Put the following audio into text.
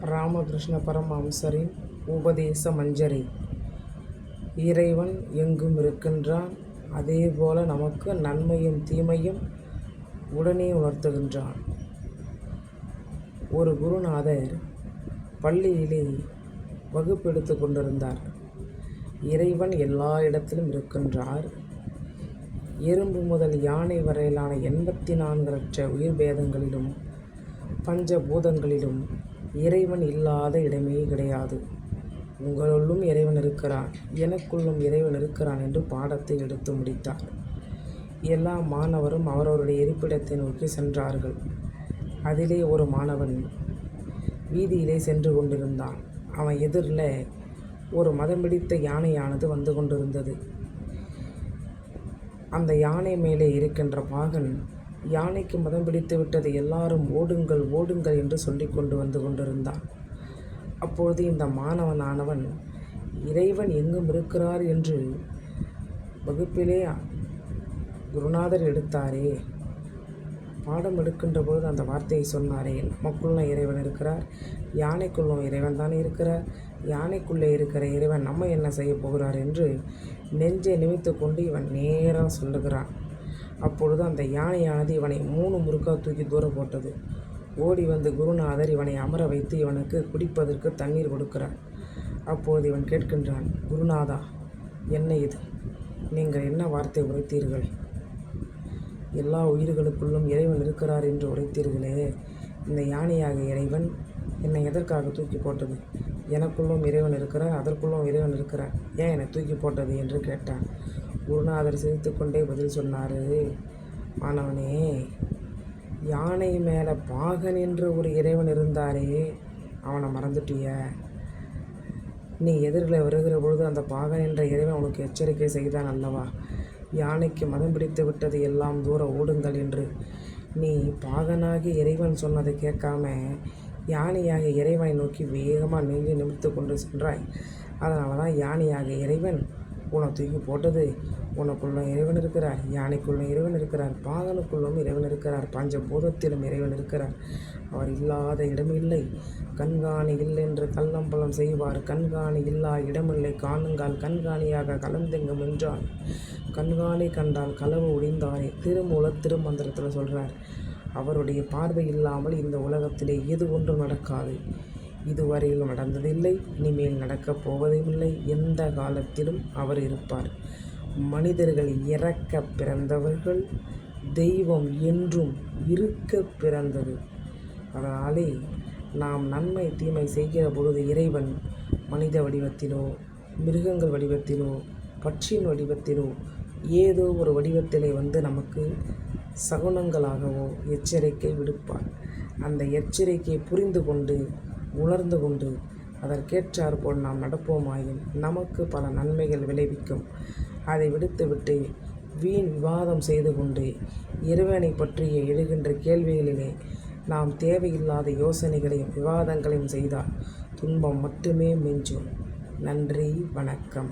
ராமகிருஷ்ண பரமஹம்சரின் உபதேச மஞ்சரி. இறைவன் எங்கும் இருக்கின்றான். அதேபோல நமக்கு நன்மையும் தீமையும் உடனே உணர்த்துகின்றான். ஒரு குருநாதர் பள்ளியிலே வகுப்பெடுத்து கொண்டிருந்தார். இறைவன் எல்லா இடத்திலும் இருக்கின்றார். எறும்பு முதல் யானை வரையிலான எண்பத்தி நான்கு லட்ச உயிர் பேதங்களிலும் பஞ்சபூதங்களிலும் இறைவன் இல்லாத இடமே கிடையாது. உங்களுள்ளும் இறைவன் இருக்கிறான். எனக்குள்ளும் இறைவன் இருக்கிறான் என்று பாடத்தை எடுத்து முடித்தார். எல்லா மாணவரும் அவரவருடைய இருப்பிடத்தை நோக்கி சென்றார்கள். அதிலே ஒரு மாணவன் வீதியிலே சென்று கொண்டிருந்தான். அவன் எதிரில் ஒரு மதம் பிடித்த யானையானது வந்து கொண்டிருந்தது. அந்த யானை மேலே இருக்கின்ற பாகன் யானைக்கு மதம் பிடித்து விட்டது எல்லாரும் ஓடுங்கள் ஓடுங்கள் என்று சொல்லி கொண்டு வந்து கொண்டிருந்தான். அப்பொழுது இந்த மாணவனானவன் இறைவன் எங்கும் இருக்கிறார்? என்று வகுப்பிலே குருநாதர் எடுத்தாரே. பாடம் எடுக்கின்ற பொழுது அந்த வார்த்தையை சொன்னாரே நமக்குள்ள இறைவன் இருக்கிறார் யானைக்குள்ளும் இறைவன் தானே இருக்கிறார் யானைக்குள்ளே இருக்கிற இறைவன் நம்ம என்ன செய்ய போகிறார்? என்று நெஞ்சை நிமித்து கொண்டு இவன் நேராக சொல்லுகிறான். அப்பொழுது அந்த யானையானது இவனை மூணு முறுக்கா தூக்கி தூர போட்டது. ஓடி வந்து குருநாதர் இவனை அமர வைத்து இவனுக்கு குடிப்பதற்கு தண்ணீர் கொடுக்கிறார். அப்போது இவன் கேட்கின்றான் குருநாதா என்ன இது? நீங்கள் என்ன வார்த்தை உரைத்தீர்கள்? எல்லா உயிர்களுக்குள்ளும் இறைவன் இருக்கிறார் என்று உரைத்தீர்களே. இந்த யானையாக இறைவன் என்னை எதற்காக தூக்கி போட்டது? எனக்குள்ளும் இறைவன் இருக்கிறான் அதற்குள்ளும் இறைவன் இருக்கிறான் ஏன் என்னை தூக்கி போட்டது என்று கேட்டான். குருநாதர் சிரித்து கொண்டே பதில் சொன்னார் மாணவனே யானை மேலே பாகன் என்று ஒரு இறைவன் இருந்தாரே அவனை மறந்துட்டிய. நீ எதிரில் வருகிற பொழுது அந்த பாகன் என்ற இறைவன் உனக்கு எச்சரிக்கை செய்தான் அல்லவா? யானைக்கு மதம் பிடித்து விட்டது எல்லாம் தூர ஓடுங்கள் என்று. நீ பாகனாகி இறைவன் சொன்னதை கேட்காம யானையாக இறைவனை நோக்கி வேகமாக நெஞ்சு நிமித்து கொண்டு சென்றாய். அதனால தான் யானையாக இறைவன் உன்னை தூக்கி போட்டது. உனக்குள்ளும் இறைவன் இருக்கிறார் யானைக்குள்ளும் இறைவன் இருக்கிறார் பாகனுக்குள்ளும் இறைவன் இருக்கிறார் பஞ்ச பூதத்திலும் இறைவன் இருக்கிறார். அவர் இல்லாத இடமில்லை கண்காணி இல்லென்று கள்ளம்பலம் செய்வார். கண்காணி இல்லா இடமில்லை. காணுங்கால் கண்காணியாக கலந்தெங்கும் என்றார் கண்காணி கண்டால் களவு ஒடிந்தாரே. திருமூல திருமந்திரத்தில் சொல்கிறார் அவருடைய பார்வை இல்லாமல் இந்த உலகத்திலே எது ஒன்றும் நடக்காது. இதுவரையில் நடந்ததில்லை இனிமேல் நடக்கப் போவதுமில்லை. எந்த காலத்திலும் அவர் இருப்பார். மனிதர்கள் இறக்க பிறந்தவர்கள் தெய்வம் என்றும் இருக்க பிறந்தது. அதனாலே நாம் நன்மை தீமை செய்கிற பொழுது இறைவன் மனித வடிவத்திலோ மிருகங்கள் வடிவத்திலோ பட்சியின் வடிவத்திலோ ஏதோ ஒரு வடிவத்திலே வந்து நமக்கு சகுனங்களாகவோ எச்சரிக்கை விடுப்பார். அந்த எச்சரிக்கையை புரிந்து கொண்டு உணர்ந்து கொண்டு அதற்கேற்றாற்போல் நாம் நடப்போமாயின் நமக்கு பல நன்மைகள் விளைவிக்கும். அதை விடுத்துவிட்டு வீண் விவாதம் செய்து கொண்டு இறைவனை பற்றிய எழுகின்ற கேள்விகளிலே நாம் தேவையில்லாத யோசனைகளையும் விவாதங்களையும் செய்தால் துன்பம் மட்டுமே மிஞ்சும். நன்றி வணக்கம்.